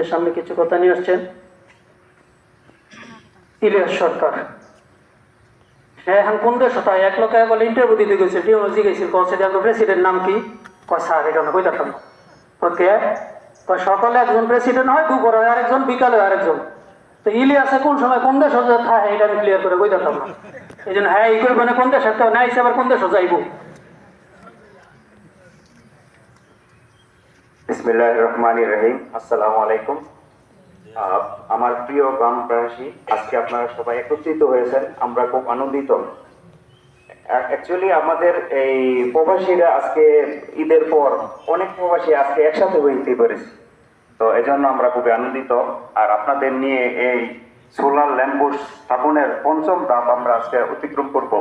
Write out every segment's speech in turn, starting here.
আপনাদের সামনে কিছু কথা নিয়ে আসছেন। ইলিয়াস সরকার। সে এখন কোন দেশ? তাই এক লোকে ইন্টারভিউ দিতে কছে যে প্রেসিডেন্ট নাম কি? কয় স্যার, এটা না। ওকে সকালে একজন প্রেসিডেন্ট হয়, দুপুরে হয় আরেকজন, বিকালে আরেকজন। তো ইলিয়াসে কোন সময় কোন দেশ থাকে, এটা আমি ক্লিয়ার করে না। এই জন্য হ্যাঁ ই না কোন দেশ, একটা আবার কোন দেশ যাইব। বিসমিল্লাহ রহমান রহিম আসসালামু আলাইকুম আমার প্রিয় গ্রামবাসী আজকে আপনারা সবাই একত্রিত হয়েছেন, আমরা খুব আনন্দিত। অ্যাকচুয়ালি আমাদের এই প্রবাসীরা আজকে ঈদের পর অনেক প্রবাসী আজকে একসাথে হইতে পেরেছে। তো এজন্য আমরা খুবই আনন্দিত। আর আপনাদের নিয়ে এই সোলার ল্যাম্পোস্ট স্থাপনের পঞ্চম ধাপ আমরা আজকে অতিক্রম করব।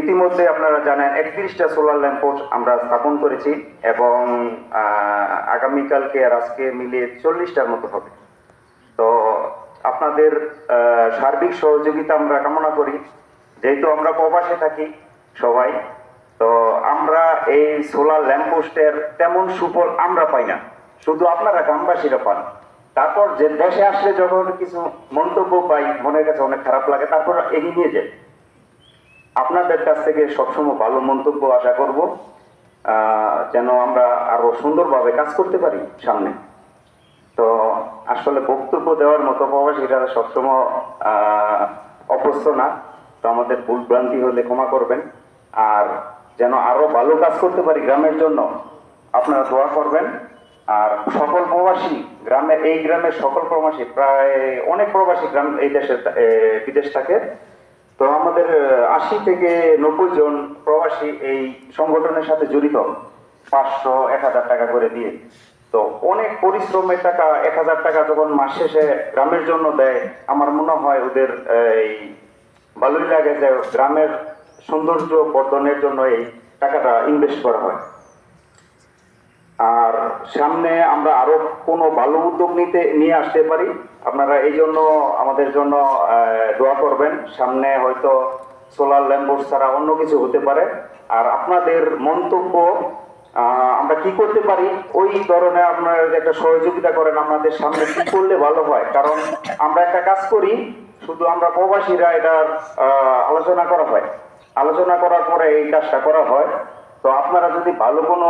ইতিমধ্যে আপনারা জানেন, একত্রিশটা সোলার ল্যাম্পোস্ট আমরা স্থাপন করেছি এবং আগামীকালকে আর আজকে মিলিয়ে চল্লিশটার মতো হবে। তো আপনাদের সার্বিক সহযোগিতা আমরা কামনা করি। যেহেতু আমরা প্রবাসে থাকি সবাই, তো আমরা এই সোলার ল্যাম্পোস্টের তেমন সুফল আমরা পাই না। শুধু আপনারা গ্রামবাসীরা পান। তারপর যে দেশে আসলে যখন কিছু মন্তব্য পাই, মনের কাছে অনেক খারাপ লাগে, তারপর এগিয়ে নিয়ে যায় আপনাদের কাছ থেকে সবসময় ভালো মন্তব্য আশা করব যেন আমরা আরও সুন্দরভাবে কাজ করতে পারি সামনে। তো আসলে বক্তব্য দেওয়ার মতো প্রবাসীরা সবসময় আহ, অভ্যস্ত না। তো আমাদের ভুল ভ্রান্তি হলে ক্ষমা করবেন। আর যেন আরও ভালো কাজ করতে পারি গ্রামের জন্য আপনারা দোয়া করবেন। আর সকল প্রবাসী গ্রামের এই গ্রামের সকল প্রবাসী প্রায় অনেক প্রবাসী গ্রাম এই দেশে এ, বিদেশ থাকে। তো আমাদের আশি থেকে নব্বই জন প্রবাসী এই সংগঠনের সাথে জড়িত। পাঁচশো, এক হাজার টাকা করে দিয়ে। তো অনেক পরিশ্রমের টাকা, এক হাজার টাকা যখন মাস শেষে গ্রামের জন্য দেয়, আমার মনে হয় ওদের এই ভালোই লাগে যে গ্রামের সৌন্দর্য বর্ধনের জন্য এই টাকাটা ইনভেস্ট করা হয়। আর সামনে আমরা আরও কোনো ভালো উদ্যোগ নিতে, নিয়ে আসতে পারি। আপনারা এই জন্য আমাদের জন্য দোয়া করবেন। সামনে হয়তো সোলার ল্যাম্পোর্ড ছাড়া অন্য কিছু হতে পারে। আর আপনাদের মন্তব্য আমরা কি করতে পারি, ওই ধরনের আপনারা একটা সহযোগিতা করেন আমাদের সামনে কি করলে ভালো হয়? কারণ আমরা একটা কাজ করি, শুধু আমরা প্রবাসীরা এটা আলোচনা করা হয়। আলোচনা করার পরে এই কাজটা করা হয়। তো আপনারা যদি ভালো কোনো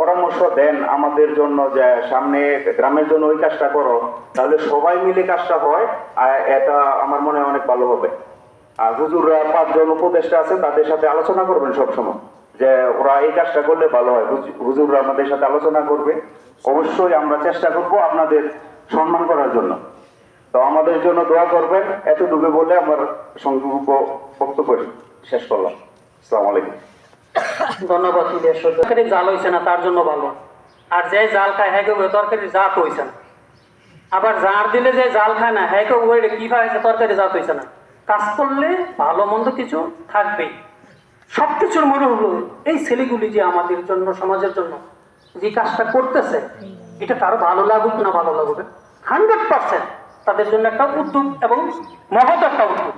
পরামর্শ দেন আমাদের জন্য যে সামনে গ্রামের জন্য ওই কাজটা করো, তাহলে সবাই মিলে কাজটা হয়, আর এটা আমার মনে হয় অনেক ভালো হবে। আর হুজুররা পাঁচজন উপদেষ্টা আছে, তাদের সাথে আলোচনা করবেন সবসময়, যে ওরা এই কাজটা করলে ভালো হয়। হুজুররা আমাদের সাথে আলোচনা করবে। অবশ্যই আমরা চেষ্টা করব আপনাদের সম্মান করার জন্য। তো আমাদের জন্য দোয়া করবেন, এতটুকু বলে আমার সংক্ষিপ্ত বক্তব্য শেষ করলাম। আসসালামু আলাইকুম। ধন্যবাদ তরকারি জাল হয়েছে না, তার জন্য ভালো। আর যে জাল খায় হ্যাঁ কেউ তরকারি জাত হয়েছে না। আবার জার দিলে যে জাল খায় না হ্যাঁ কেউ ওই কি খাইছে তরকারি জাত হয়েছে না। কাজ করলে ভালো মন্দ কিছু থাকবেই। সব কিছুর মনে হলো, এই ছেলেগুলি যে আমাদের জন্য, সমাজের জন্য যে কাজটা করতেছে, এটা কারও ভালো লাগুক না ভালো লাগুক? হান্ড্রেড পার্সেন্ট তাদের জন্য একটা উদ্যোগ এবং মহৎ একটা উদ্যোগ।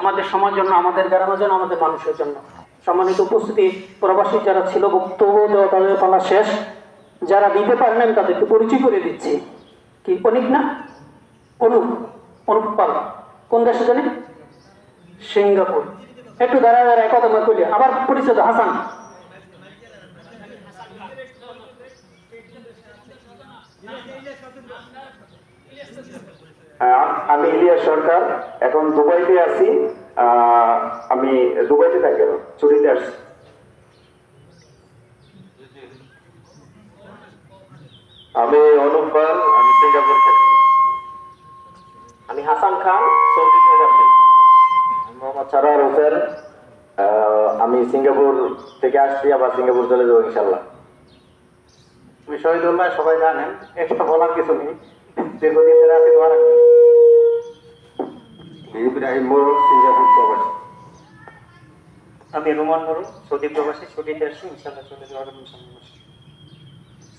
আমাদের সমাজ জন্য, আমাদের গ্রামের জন্য, আমাদের মানুষের জন্য। সম্মানিত উপস্থিতি প্রবাসী যারা ছিল বক্তব্য দেওয়া তাদের পালা শেষ। যারা দিতে পারেন তাদেরকে পরিচয় করে দিচ্ছি। কি অনিক না? অনুপ অনুপ পাল। কোন দেশে জানি? সিঙ্গাপুর। একটু দাঁড়ায় দাঁড়ায় কথা মনে করলি আবার পরিচয় হাসান। আহ, আমি ইলিয়াস সরকার। এখন দুবাইতে আছি। আমি দুবাইতে থাকি ছুটিতে আসছি। আমি অনুপ পাল আমি সিঙ্গাপুর থাকি। আমি হাসান খান সৌদি প্রবাসী আমি মোহাম্মদ সারার হোসেন আহ, আমি সিঙ্গাপুর থেকে আসছি আবার সিঙ্গাপুর চলে যাব ইনশাল্লাহ আমি শহীদুল সবাই জানেন এক্সট্রা বলার কিছু নেই। দীর্ঘদিন ধরে আছি রাখবেন। ইব্রাহিম মোড় সিঙ্গাপুর প্রবাসী। আমি রুমান নুরু সৌদি প্রবাসী ছুটিতে আসছি ইনশাল্লাহ চলে যাওয়ার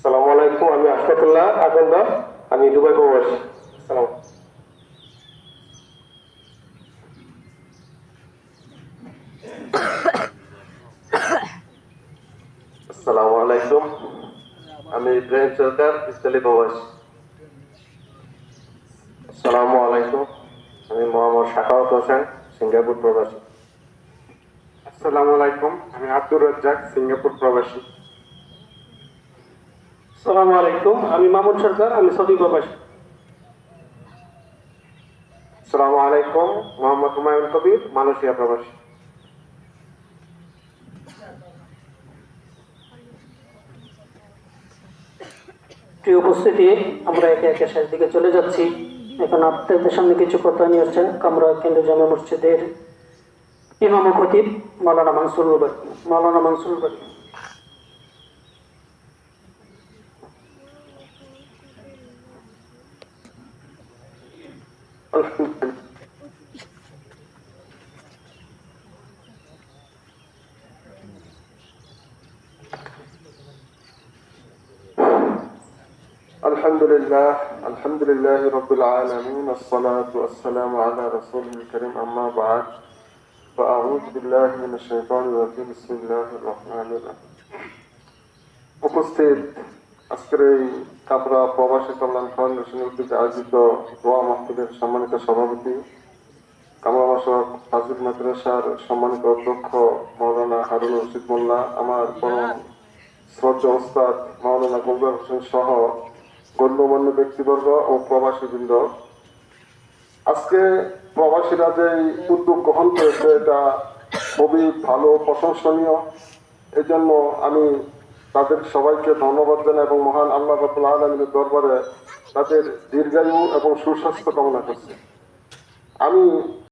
সালামু আলাইকুম আমি আশফাকুল্লাহ আকন্দ আমি দুবাই প্রবাসী। সালাম। আসসালামু আলাইকুম আমি ইব্রাহিম সরকার স্থলী প্রবাসী। আসসালামু আলাইকুম। আমি মোহাম্মদ শাখাওয়াত হোসেন সিঙ্গাপুর প্রবাসী। আসসালামু আলাইকুম আমি আব্দুর রাজ্জাক সিঙ্গাপুর প্রবাসী। সালামু আলাইকুম আমি মামুন সরকার আমি সৌদি প্রবাসী। আসসালামু আলাইকুম মোহাম্মদ হুমায়ুন কবির মালয়েশিয়া প্রবাসী। প্রিয় উপস্থিতি আমরা একে একে শেষ দিকে চলে যাচ্ছি। এখন আপনাদের সামনে কিছু কথা নিয়ে আসছেন কামরা কেন্দ্র জামা মসজিদের ইমাম খতিব মালানা বাড়ি মাওলানা Thank বাড়ি الحمد لله الحمد لله رب العالمين الصلاة والسلام على رسوله الكريم أما بعد فأعوذ بالله من الشيطان الرجيم بسم الله الرحمن الرحيم উপস্থিত আজকের এই কাপড়া প্রবাসী কল্যাণ ফাউন্ডেশন উদ্যোগে আয়োজিত দোয়া মাহফিলের সম্মানিত সভাপতি কামরাবাসক ফাজিল মাদ্রাসার সম্মানিত অধ্যক্ষ মৌলানা হারুন রশিদ মোল্লা আমার পরম শ্রদ্ধা ওস্তাদ মাওলানা গোলবার হোসেন সহ গণ্যমান্য ব্যক্তিবর্গ ও প্রবাসীবৃন্দ। আজকে প্রবাসীরা যে উদ্যোগ গ্রহণ করেছে, এটা খুবই ভালো, প্রশংসনীয়। এই জন্য আমি তাদের সবাইকে ধন্যবাদ জানাই এবং মহান আল্লাহ রাবুল আলমিনের দরবারে তাদের দীর্ঘায়ু এবং সুস্বাস্থ্য কামনা করছি। আমি